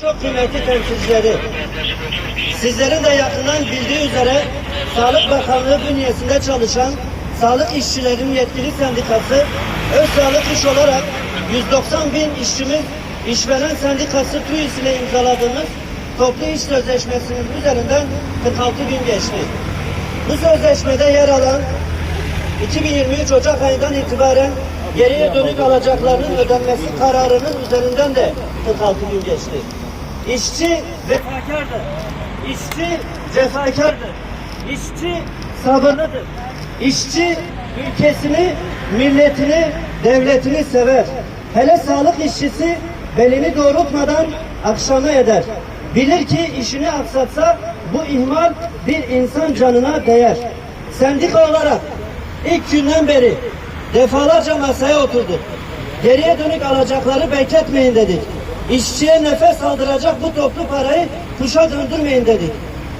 Çok kıymetli temsilcileri, sizlerin de yakından bildiği üzere Sağlık Bakanlığı bünyesinde çalışan Sağlık İşçilerin Yetkili Sendikası, Öz Sağlık İş olarak 190 bin işçimiz işveren sendikası TÜİS ile imzaladığımız toplu iş sözleşmesinin üzerinden 46 gün geçti. Bu sözleşmede yer alan 2023 Ocak ayından itibaren geriye dönük alacaklarının ödenmesi kararının üzerinden de 46 gün geçti. İşçi vefakardır. İşçi cefakardır. İşçi sabırlıdır. İşçi ülkesini, milletini, devletini sever. Hele sağlık işçisi belini doğrultmadan akşama eder. Bilir ki işini aksatsa bu ihmal bir insan canına değer. Sendika olarak ilk günden beri defalarca masaya oturduk. Geriye dönük alacakları bekletmeyin dedik. İşçiye nefes aldıracak bu toplu parayı kuşa döndürmeyin dedik.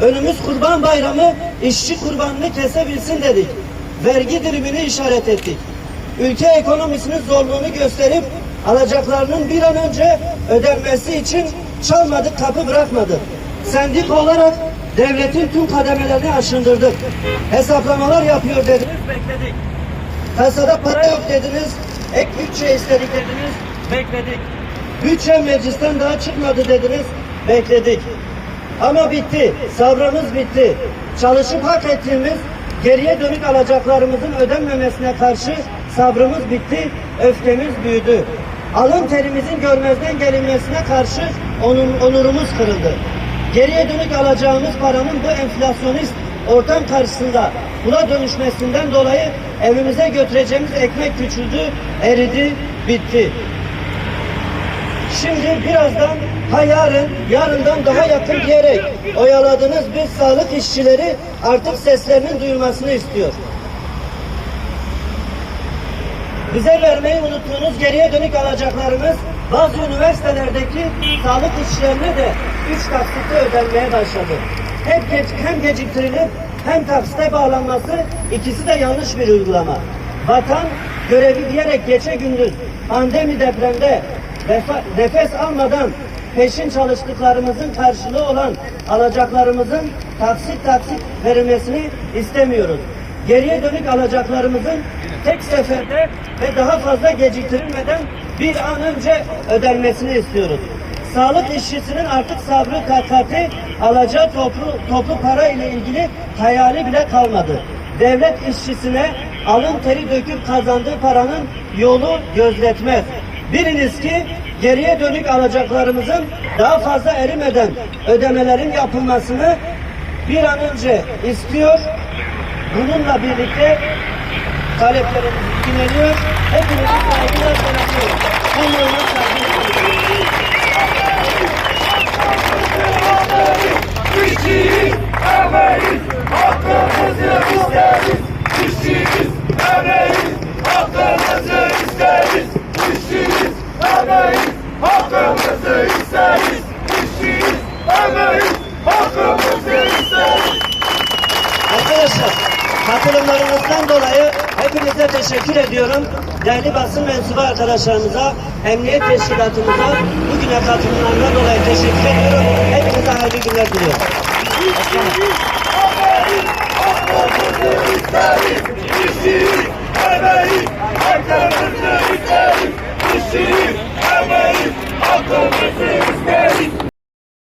Önümüz kurban bayramı işçi kurbanını kesebilsin dedik. Vergi dilimini işaret ettik. Ülke ekonomisinin zorluğunu gösterip alacaklarının bir an önce ödenmesi için çalmadık kapı bırakmadık. Sendik olarak devletin tüm kademelerini aşındırdık. Hesaplamalar yapıyor dediniz bekledik. Kasada para yok dediniz, ek bütçe istedik dediniz, bekledik. Bütçe meclisten daha çıkmadı dediniz, bekledik. Ama bitti, sabrımız bitti. Çalışıp hak ettiğimiz geriye dönük alacaklarımızın ödenmemesine karşı sabrımız bitti, öfkemiz büyüdü. Alın terimizin görmezden gelinmesine karşı onun, onurumuz kırıldı. Geriye dönük alacağımız paranın bu enflasyonist ortam karşısında buna dönüşmesinden dolayı evimize götüreceğimiz ekmek küçüldü, eridi, bitti. Şimdi birazdan ha yarın, yarından daha yakın diyerek oyaladığınız biz sağlık işçileri artık seslerinin duyulmasını istiyor. Bize vermeyi unuttuğunuz geriye dönük alacaklarımız bazı üniversitelerdeki sağlık işçilerine de üç taksitte ödenmeye başladı. Hem, geç, hem geciktirilip hem taksite bağlanması ikisi de yanlış bir uygulama. Vatan görevi diyerek gece gündüz pandemi depremde vefa- nefes almadan peşin çalıştıklarımızın karşılığı olan alacaklarımızın taksit taksit verilmesini istemiyoruz. Geriye dönük alacaklarımızın tek seferde ve daha fazla geciktirilmeden bir an önce ödenmesini istiyoruz. Sağlık işçisinin artık sabrı takati alacağı toplu, toplu para ile ilgili hayali bile kalmadı. Devlet işçisine alın teri döküp kazandığı paranın yolu gözletmez. Biliniz ki geriye dönük alacaklarımızın daha fazla erimeden ödemelerin yapılmasını bir an önce istiyor. Bununla birlikte taleplerimiz dinleniyor. Hepinizi saygıyla selamlıyorum. Bununla saygıyla Arkadaşlar katılımlarınızdan dolayı hepinize teşekkür ediyorum. Değerli basın mensubu arkadaşlarımıza, emniyet teşkilatımıza bugüne katılımlarından dolayı teşekkür ediyorum. Hepinize hayırlı günler diliyorum.